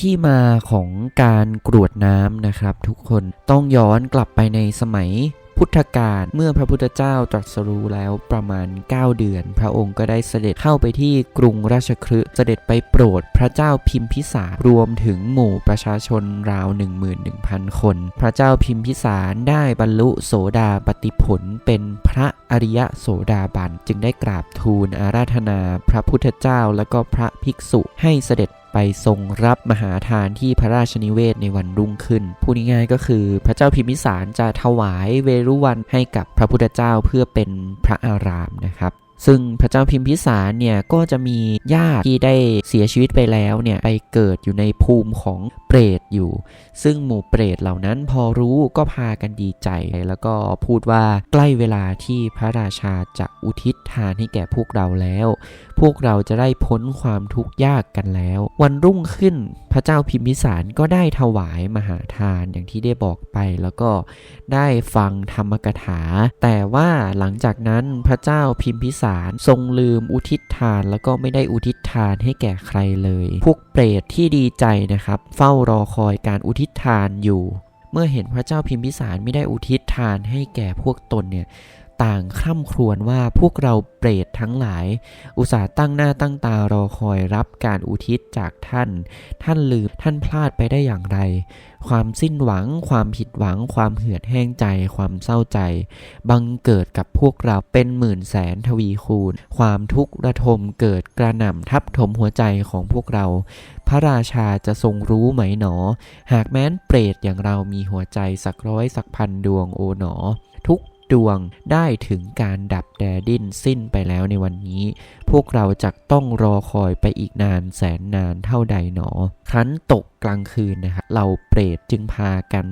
ที่มาของการกรวดน้ำนะครับ ทุกคนต้องย้อนกลับไปในสมัยพุทธกาลเมื่อพระพุทธเจ้าตรัสรู้แล้วประมาณ 9 เดือน พระองค์ก็ได้เสด็จเข้าไปที่กรุงราชคฤห์เสด็จไปโปรดพระเจ้าพิมพิสารรวมถึงหมู่ประชาชนราว 11,000 คน พระเจ้าพิมพิสารได้บรรลุโสดาปติผลเป็นพระอริยโสดาบันจึงได้กราบทูลอาราธนา พระพุทธเจ้าและก็พระภิกษุให้เสด็จ ไปทรงรับมหาทานที่พระราชนิเวศในวันรุ่งขึ้น พูดง่ายๆก็คือพระเจ้าพิมิสารจะถวายเวรุวันให้กับพระพุทธเจ้าเพื่อเป็นพระอารามนะครับ ซึ่งพระเจ้าพิมพิสารเนี่ยก็จะมีญาติที่ได้เสียชีวิตไปแล้วเนี่ยไปเกิดอยู่ในภูมิของเปรตอยู่ ซึ่งหมู่เปรตเหล่านั้นพอรู้ก็พากันดีใจ แล้วก็พูดว่าใกล้เวลาที่พระราชาจะอุทิศทานให้แก่พวกเราแล้ว พวกเราจะได้พ้นความทุกข์ยากกันแล้ว วันรุ่งขึ้นพระเจ้าพิมพิสารก็ได้ถวายมหาทานอย่างที่ได้บอกไปแล้วก็ได้ฟังธรรมกถา แต่ว่าหลังจากนั้นพระเจ้าพิมพิสารทรงลืมอุทิศทานแล้วก็ไม่ได้อุทิศทานให้แก่ใครเลย พวกเปรตที่ดีใจนะครับ เฝ้ารอคอยการอุทิศทานอยู่ เมื่อเห็นพระเจ้าพิมพิสารไม่ได้อุทิศทานให้แก่พวกตนเนี่ย ต่างคร่ำครวญว่าพวกเราเปรตทั้งหลาย อุตส่าห์ตั้งหน้าตั้งตารอคอยรับการอุทิศจากท่าน ท่านลืมท่านพลาดไปได้อย่างไร ความสิ้นหวัง ความผิดหวัง ความเหือดแห้งใจ ความเศร้าใจ บังเกิดกับพวกเราเป็นหมื่นแสนทวีคูณ ความทุกข์ระทมเกิดกระหน่ำทับถมหัวใจของพวกเรา พระราชาจะทรงรู้ไหมหนอ หากแม้นเปรตอย่างเรามีหัวใจสักร้อยสักพันดวงโอหนอ ทุก ดวงได้ถึงการดับแดดิ้นสิ้นไปแล้วในวันนี้ พวกเราจะต้องรอคอยไปอีกนานแสนนานเท่าใดหนอ ครั้นตกกลางคืนนะครับเราเปรตจึงพากัน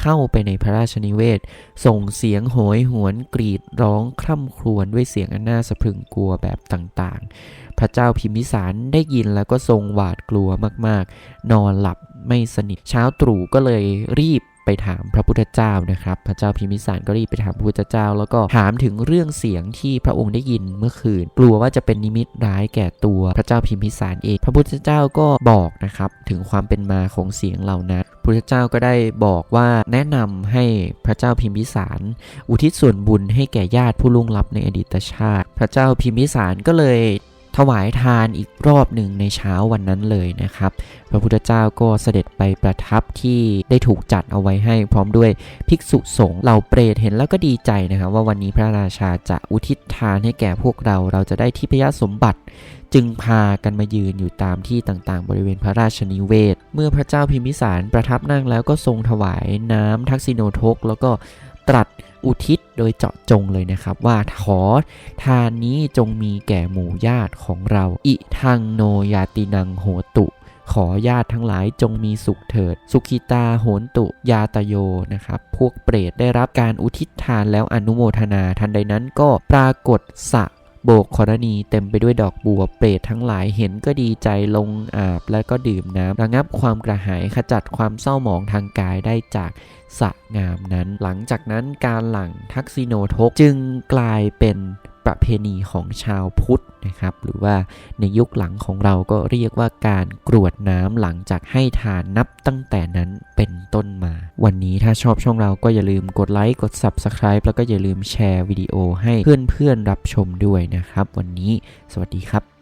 เข้าไปในพระราชนิเวศ ส่งเสียงโหยหวนกรีดร้องคร่ำครวญด้วยเสียงอันน่าสะพรึงกลัวแบบต่างๆ พระเจ้าพิมพิสารได้ยินแล้วก็ทรงหวาดกลัวมากๆ นอนหลับไม่สนิทเช้าตรู่ก็เลยรีบ ไปถามพระพุทธเจ้านะครับ พระเจ้าพิมพิสารก็รีบไปถามพระพุทธเจ้า แล้วก็ถามถึงเรื่องเสียงที่พระองค์ได้ยินเมื่อคืน กลัวว่าจะเป็นนิมิตร้ายแก่ตัวพระเจ้าพิมพิสารเอง พระพุทธเจ้าก็บอกนะครับถึงความเป็นมาของเสียงเหล่านั้นพระพุทธเจ้าก็ได้บอกว่าแนะนำให้พระเจ้าพิมพิสาร อุทิศส่วนบุญให้แก่ญาติผู้ล่วงลับในอดีตชาติ พระเจ้าพิมพิสารก็เลย ถวายทานอีกรอบหนึ่งในเช้าวันนั้นเลยนะครับ พระพุทธเจ้าก็เสด็จไปประทับที่ได้ถูกจัดเอาไว้ให้พร้อมด้วยภิกษุสงฆ์เหล่าเปรตเห็นแล้วก็ดีใจนะครับ ว่าวันนี้พระราชาจะอุทิศทานให้แก่พวกเราเราจะได้ทิพยสมบัติจึงพากันมายืนอยู่ตามที่ต่างๆ บริเวณพระราชนิเวศ เมื่อพระเจ้าพิมพิสารประทับนั่งแล้วก็ทรงถวายน้ำทักษิโนทก แล้วก็ ตรัสอุทิศโดยเจาะจงเลยนะครับว่าขอทานนี้จงมีแก่หมู่ญาติของเรา อิทังโนยาตินังโหตุขอญาติทั้งหลายจงมีสุขเถิด สุขิตาโหนตุยาตโยนะครับ พวกเปรตได้รับการอุทิศทานแล้วอนุโมทนาทันใดนั้นก็ปรากฏสะ โบกขรณีเต็มไปด้วยดอกบัวเปรตทั้งหลายเห็นก็ดีใจลงอาบและก็ดื่มน้ำระงับความกระหายขจัดความเศร้าหมองทางกายได้จากสะงามนั้น หลังจากนั้นการหลังทักษิโนทกจึงกลายเป็นประเพณีของชาวพุทธนะครับ หรือว่าในยุคหลังของเราก็เรียกว่าการกรวดน้ำหลังจากให้ทานนับตั้งแต่นั้นเป็นต้นมา วันนี้ถ้าชอบช่องเราก็อย่าลืมกดไลค์กด Subscribe แล้วก็อย่าลืมแชร์วิดีโอให้เพื่อนๆรับชมด้วยนะครับ วันนี้สวัสดีครับ